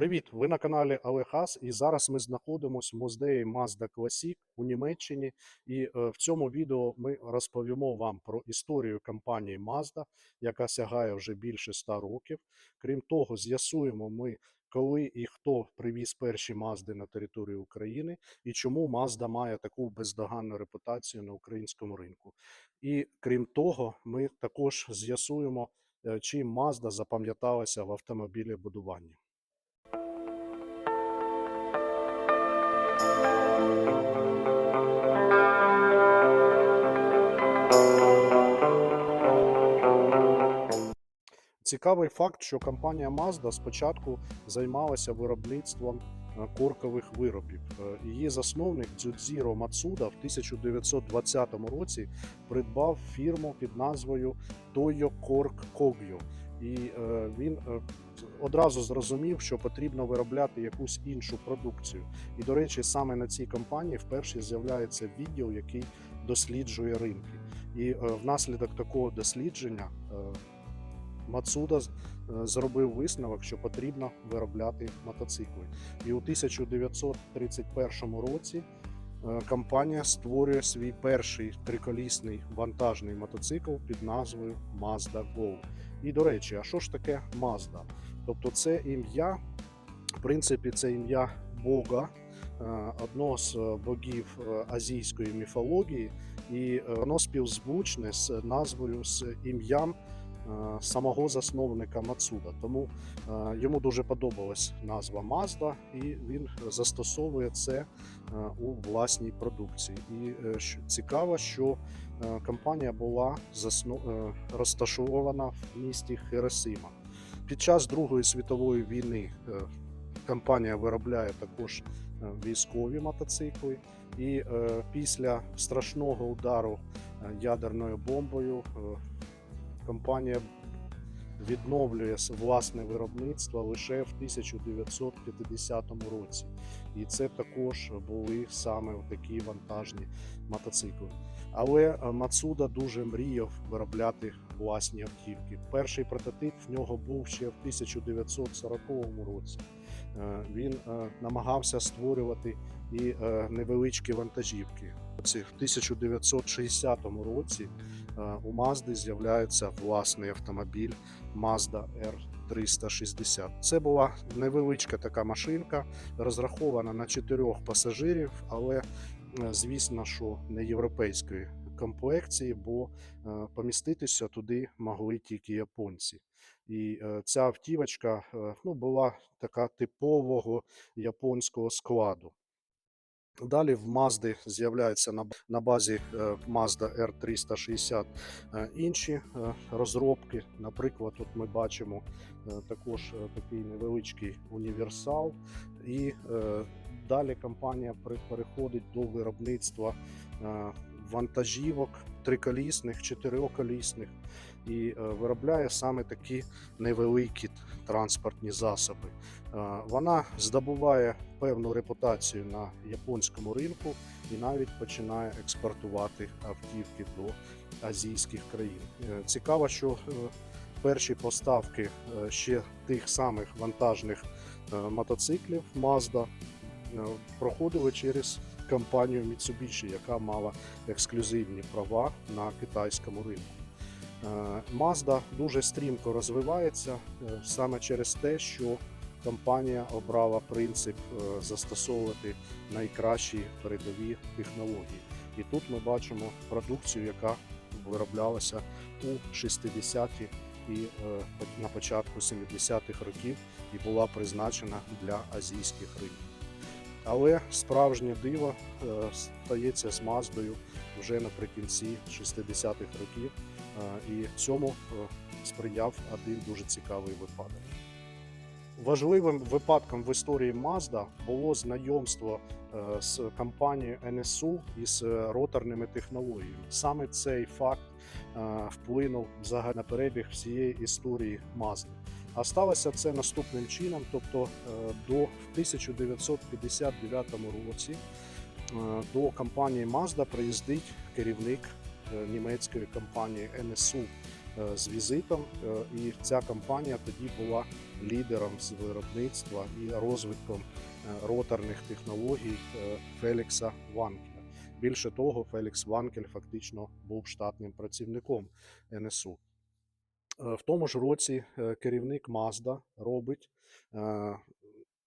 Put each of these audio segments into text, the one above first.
Привіт! Ви на каналі Олег і зараз ми знаходимося в музеї Mazda Classic у Німеччині. І е, в цьому відео ми розповімо вам про історію компанії Mazda, яка сягає вже більше 100 років. Крім того, з'ясуємо ми, коли і хто привіз перші Mazda на територію України і чому Mazda має таку бездоганну репутацію на українському ринку. І крім того, ми також з'ясуємо, е, чим Mazda запам'яталася в автомобілебудуванні. Цікавий факт, що компанія Mazda спочатку займалася виробництвом е, коркових виробів. Е, Її засновник Дзюдзіро Мацуда в 1920 році придбав фірму під назвою Toyo Cork Kogyo. І е, він одразу зрозумів, що потрібно виробляти якусь іншу продукцію. І, до речі, саме на цій компанії вперше з'являється відділ, який досліджує ринки. І внаслідок такого дослідження Мацуда е, зробив висновок, що потрібно виробляти мотоцикли. І у 1931 році е, компанія створює свій перший триколісний вантажний мотоцикл під назвою Mazda Go. І до речі, а що ж таке Mazda? Тобто, це ім'я, в принципі, це ім'я Бога, е, одного з богів азійської міфології, і воно співзвучне з назвою з ім'ям самого засновника Мацуда. Тому е, йому дуже подобалась назва Mazda, і він застосовує це е, у власній продукції. І е, цікаво, що е, компанія була е, розташована в місті Хиросима. Під час Другої світової війни е, компанія виробляє також е, військові мотоцикли. І е, після страшного удару е, ядерною бомбою е, компанія відновлює власне виробництво лише в 1950 році. І це також були саме такі вантажні мотоцикли. Але е, Мацуда дуже мріяв виробляти власні автівки. Перший прототип в нього був ще в 1940 році. Е, Він е, намагався створювати і невеличкі вантажівки. Це в 1960 році у Мазди з'являється власний автомобіль Mazda R360. Це була невеличка така машинка, розрахована на чотирьох пасажирів, але е, звісно, що не європейської комплекції, бо е, поміститися туди могли тільки японці. І е, ця автівочка е, ну, була така типового японського складу. Далі в Мазди з'являються на, базі е, Mazda R360 е, інші е, розробки. Наприклад, от ми бачимо е, також е, такий невеличкий універсал, і е, далі компанія переходить до виробництва е, вантажівок триколісних, чотириколісних і е, виробляє саме такі невеликі транспортні засоби. Е, Вона здобуває певну репутацію на японському ринку і навіть починає експортувати автівки до азійських країн. Е, Цікаво, що перші поставки ще тих самих вантажних мотоциклів Mazda проходили через компанію Mitsubishi, яка мала ексклюзивні права на китайському ринку. Е, Mazda дуже стрімко розвивається е, саме через те, що компанія обрала принцип е, застосовувати найкращі передові технології. І тут ми бачимо продукцію, яка вироблялася у 60-ті і на початку 70-х років і була призначена для азійських ринків. Але справжнє диво е, стається з Маздою вже наприкінці 60-х років, е, і цьому е, сприяв один дуже цікавий випадок. Важливим випадком в історії Mazda було знайомство з компанією і з роторними технологіями. Саме цей факт вплинув на перебіг всієї історії Mazda. А сталося це наступним чином, тобто е, до в 1959 році е, до компанії Mazda приїздить керівник е, німецької компанії е, з візитом, і ця компанія тоді була лідером з виробництва і розвитком е, роторних технологій е, Фелікса Ванкеля. Більше того, Фелікс Ванкель фактично був штатним працівником НСУ. Е, В тому ж році е, керівник Mazda робить е,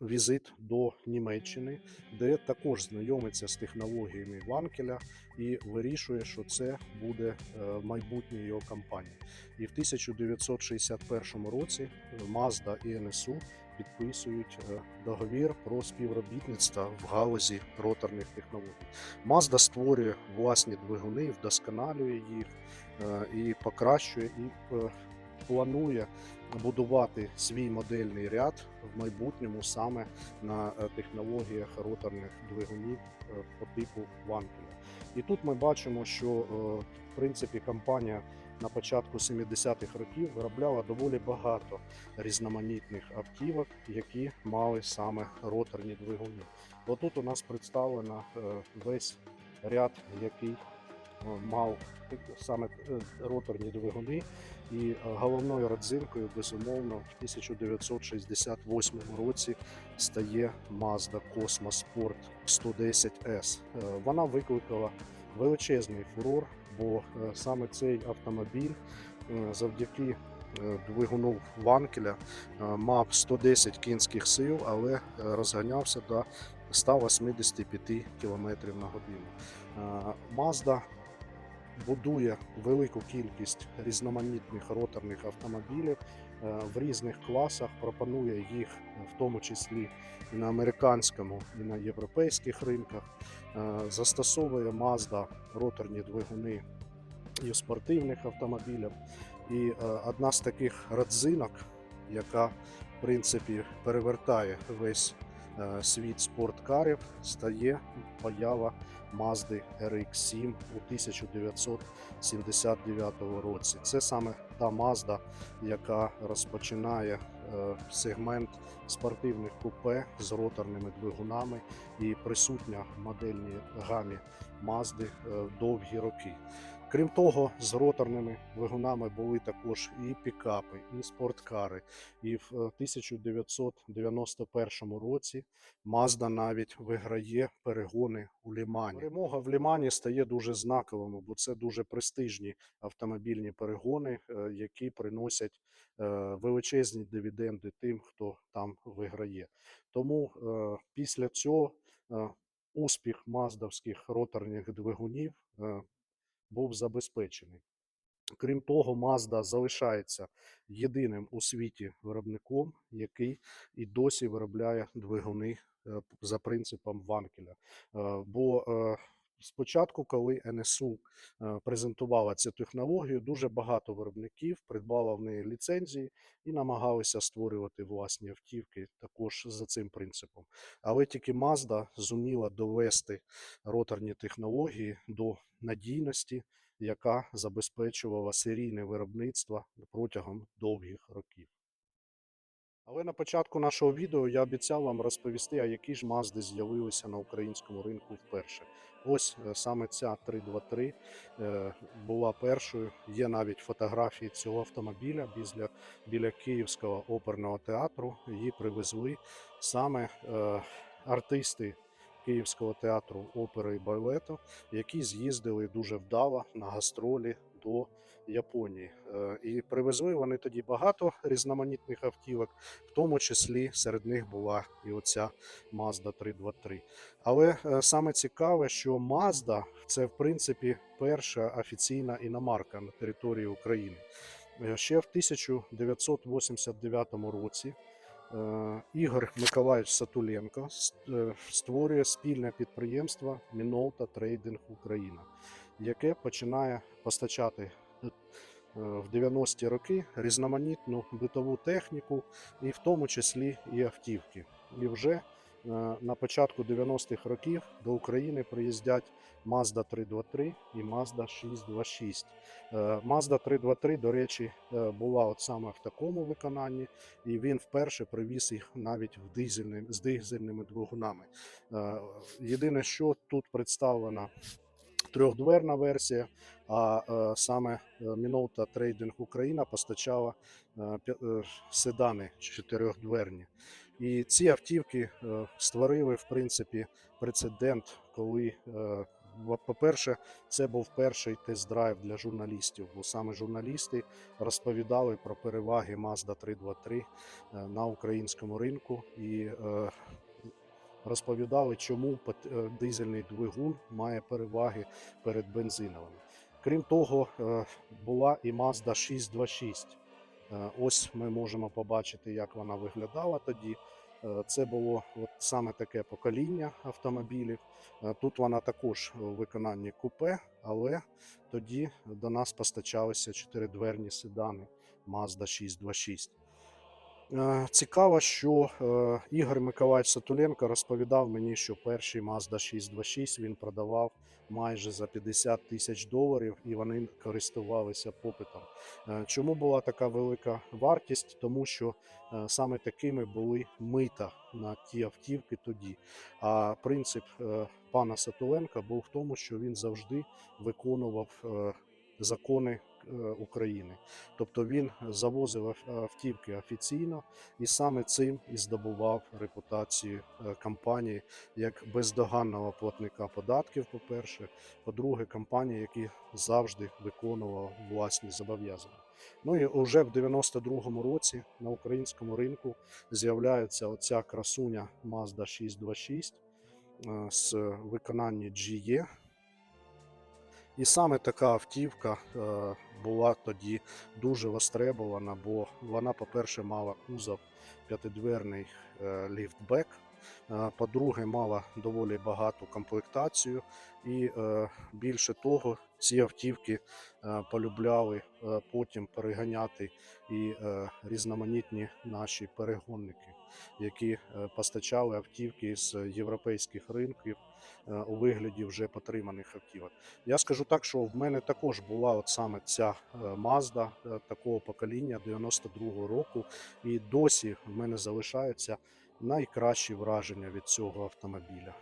візит до Німеччини, де також знайомиться з технологіями Ванкеля і вирішує, що це буде майбутнє його компанії. І в 1961 році Mazda і НСУ підписують договір про співробітництво в галузі роторних технологій. Mazda створює власні двигуни, вдосконалює їх і покращує і планує будувати свій модельний ряд в майбутньому саме на е, технологіях роторних двигунів е, по типу Ванкеля. І тут ми бачимо, що е, в принципі компанія на початку 70-х років виробляла доволі багато різноманітних автівок, які мали саме роторні двигуни. Отут у нас представлено весь ряд, який мав саме роторні двигуни. І е, головною родзинкою, безумовно, в 1968 році стає Mazda Cosmos Sport 110S. Е, Вона викликала величезний фурор, бо е, саме цей автомобіль завдяки двигуну Ванкеля мав 110 кінських сил, але розганявся до 185 км на годину. Mazda будує велику кількість різноманітних роторних автомобілів е, в різних класах, пропонує їх в тому числі і на американському, і на європейських ринках. Е, Застосовує Mazda роторні двигуни і в спортивних автомобілях. І е, одна з таких родзинок, яка в принципі перевертає весь світ спорткарів, стає поява Mazda RX-7 у 1979 році. Це саме та Mazda, яка розпочинає е, сегмент спортивних купе з роторними двигунами і присутня в модельній гамі Mazda е, довгі роки. Крім того, з роторними двигунами були також і пікапи, і спорткари. І в е, 1991 році Mazda навіть виграє перегони у Лімані. Перемога в Лімані стає дуже знаковими, бо це дуже престижні автомобільні перегони, е, які приносять е, величезні дивіденди тим, хто там виграє. Тому е, після цього е, успіх маздавських роторних двигунів е, був забезпечений. Крім того, Mazda залишається єдиним у світі виробником, який і досі виробляє двигуни е, за принципом Ванкеля. Бо е, спочатку, коли НСУ е, презентувала цю технологію, дуже багато виробників придбало в неї ліцензії і намагалися створювати власні автівки також за цим принципом. Але тільки Mazda зуміла довести роторні технології до надійності, яка забезпечувала серійне виробництво протягом довгих років. Але на початку нашого відео я обіцяв вам розповісти, а які ж Мазди з'явилися на українському ринку вперше. Ось е, саме ця 323 е, була першою. Є навіть фотографії цього автомобіля біля, біля Київського оперного театру. Її привезли саме е, артисти Київського театру опери і балету, які з'їздили дуже вдало на гастролі до Японії. Е, І привезли вони тоді багато різноманітних автівок, в тому числі серед них була і оця Mazda 323. Але е, саме цікаве, що Mazda це в принципі перша офіційна іномарка на території України. Е, Ще в 1989 році Ігор Миколаївич Сатуленко створює спільне підприємство Мінолта Трейдинг Україна, яке починає постачати е, в 90-ті роки різноманітну битову техніку, і в тому числі і автівки. І вже е, на початку 90-х років до України приїздять Mazda 323 і Mazda 626. Е, Mazda 323, до речі, була от саме в такому виконанні, і він вперше привіз їх навіть в дизельним, з дизельними двигунами. Єдине, що тут представлена трьохдверна версія, а е, саме е, Minolta Trading Україна постачала е, седани чотирьохдверні. І ці автівки створили, в принципі, прецедент, коли, по-перше, це був перший тест-драйв для журналістів, бо саме журналісти розповідали про переваги Mazda 323 е, на українському ринку і розповідали, чому е, дизельний двигун має переваги перед бензиновим. Крім того, е, була і Mazda 626. Е, Ось ми можемо побачити, як вона виглядала тоді. Це було от саме таке покоління автомобілів. Тут вона також у виконанні купе, але тоді до нас постачалися чотиридверні седани Mazda 626. Е, Цікаво, що е, Ігор Миколаївич Сатуленко розповідав мені, що перший Mazda 626 він продавав майже за 50 тисяч доларів, і вони користувалися попитом. Е, Чому була така велика вартість? Тому що саме такими були мита на ті автівки тоді. А принцип пана Сатуленка був в тому, що він завжди виконував закони України. Тобто він завозив автівки офіційно і саме цим і здобував репутацію е, компанії як бездоганного платника податків, по-перше, по-друге, компанії, які завжди виконувала власні зобов'язання. Ну і вже в 92-му році на українському ринку з'являється оця красуня Mazda 626 е, з виконанні GE. І саме така автівка е, була тоді дуже востребована, бо вона, по-перше, мала кузов п'ятидверний е, ліфтбек. е, По-друге, мала доволі багату комплектацію, і більше того, ці автівки полюбляли потім переганяти і різноманітні наші перегонники, які е, постачали автівки з європейських ринків е, у вигляді вже потриманих автівок. Я скажу так, що в мене також була от саме ця Mazda е, такого покоління 92-го року, і досі в мене залишаються найкращі враження від цього автомобіля.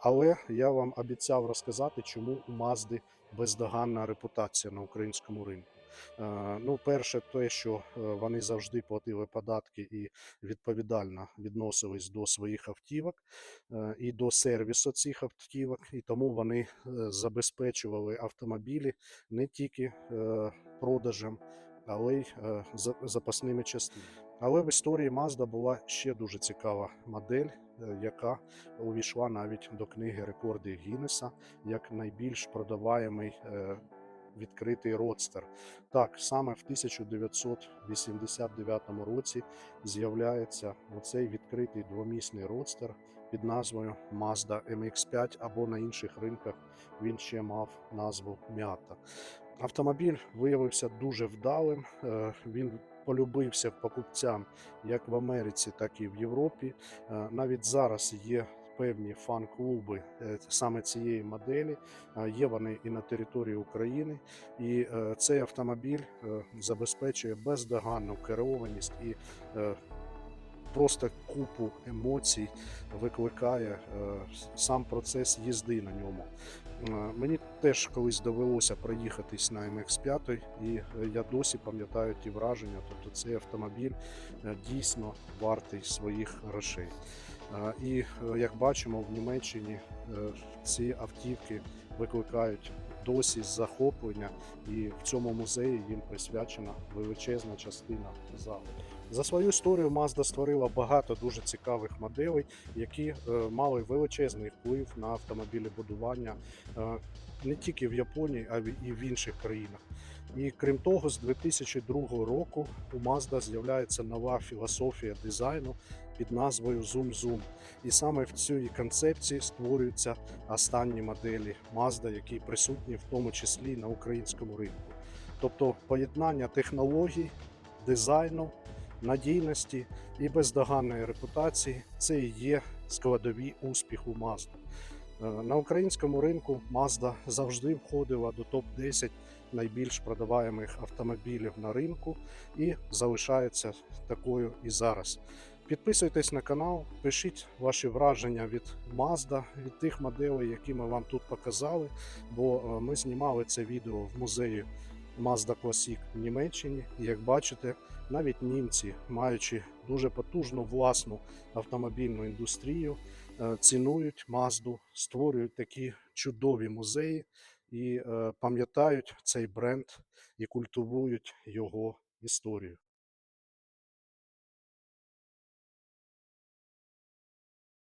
Але я вам обіцяв розказати, чому у Mazda бездоганна репутація на українському ринку. Е, Ну, перше, те, що е, вони завжди платили податки і відповідально відносились до своїх автівок е, і до сервісу цих автівок, і тому вони забезпечували автомобілі не тільки продажем, але й запасними частинами. Але в історії Mazda була ще дуже цікава модель, яка увійшла навіть до книги рекордів Гіннеса як найбільш продаваємий відкритий родстер. Так, саме в 1989 році з'являється оцей відкритий двомісний родстер під назвою Mazda MX5 або на інших ринках він ще мав назву Мята. Автомобіль виявився дуже вдалим. е, Він полюбився покупцям як в Америці, так і в Європі. Е, Навіть зараз є певні фан-клуби е, саме цієї моделі. Е, Є вони і на території України. І е, цей автомобіль забезпечує бездоганну керованість і просто купу емоцій викликає сам процес їзди на ньому. Мені теж колись довелося проїхатись на MX5, і е, я досі пам'ятаю ті враження. Тобто цей автомобіль дійсно вартий своїх грошей. І е, як бачимо, в Німеччині е, ці автівки викликають досі захоплення, і в цьому музеї їм присвячена величезна частина залу. За свою історію Mazda створила багато дуже цікавих моделей, які е, мали величезний вплив на автомобілебудування не тільки в Японії, а і в інших країнах. І крім того, з 2002 року у Mazda з'являється нова філософія дизайну під назвою Zoom Zoom. І саме в цій концепції створюються останні моделі Mazda, які присутні в тому числі на українському ринку. Тобто поєднання технологій, дизайну, надійності і бездоганної репутації це і є складові успіху Mazda. Е, На українському ринку Mazda завжди входила до топ-10 найбільш продаваємих автомобілів на ринку і залишається такою і зараз. Підписуйтесь на канал, пишіть ваші враження від Mazda, від тих моделей, які ми вам тут показали. Бо е, ми знімали це відео в музеї Mazda Classic в Німеччині. І як бачите, навіть німці, маючи дуже потужну власну автомобільну індустрію, е, цінують Mazda, створюють такі чудові музеї і е, пам'ятають цей бренд і культивують його історію.